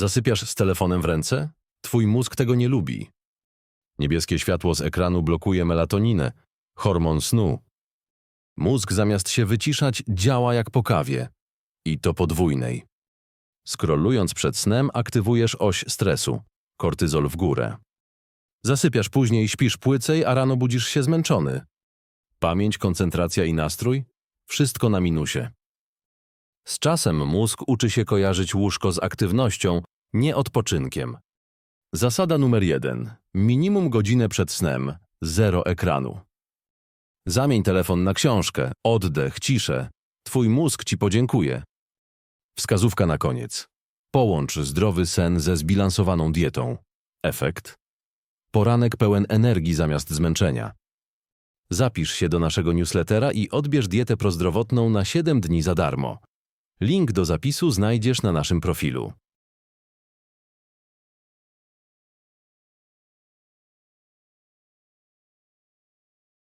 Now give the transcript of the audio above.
Zasypiasz z telefonem w ręce? Twój mózg tego nie lubi. Niebieskie światło z ekranu blokuje melatoninę, hormon snu. Mózg zamiast się wyciszać działa jak po kawie. I to podwójnej. Skrolując przed snem aktywujesz oś stresu, kortyzol w górę. Zasypiasz później, śpisz płycej, a rano budzisz się zmęczony. Pamięć, koncentracja i nastrój? Wszystko na minusie. Z czasem mózg uczy się kojarzyć łóżko z aktywnością, nie odpoczynkiem. Zasada numer jeden. Minimum godzinę przed snem. Zero ekranu. Zamień telefon na książkę, oddech, ciszę. Twój mózg ci podziękuje. Wskazówka na koniec. Połącz zdrowy sen ze zbilansowaną dietą. Efekt? Poranek pełen energii zamiast zmęczenia. Zapisz się do naszego newslettera i odbierz dietę prozdrowotną na 7 dni za darmo. Link do zapisu znajdziesz na naszym profilu.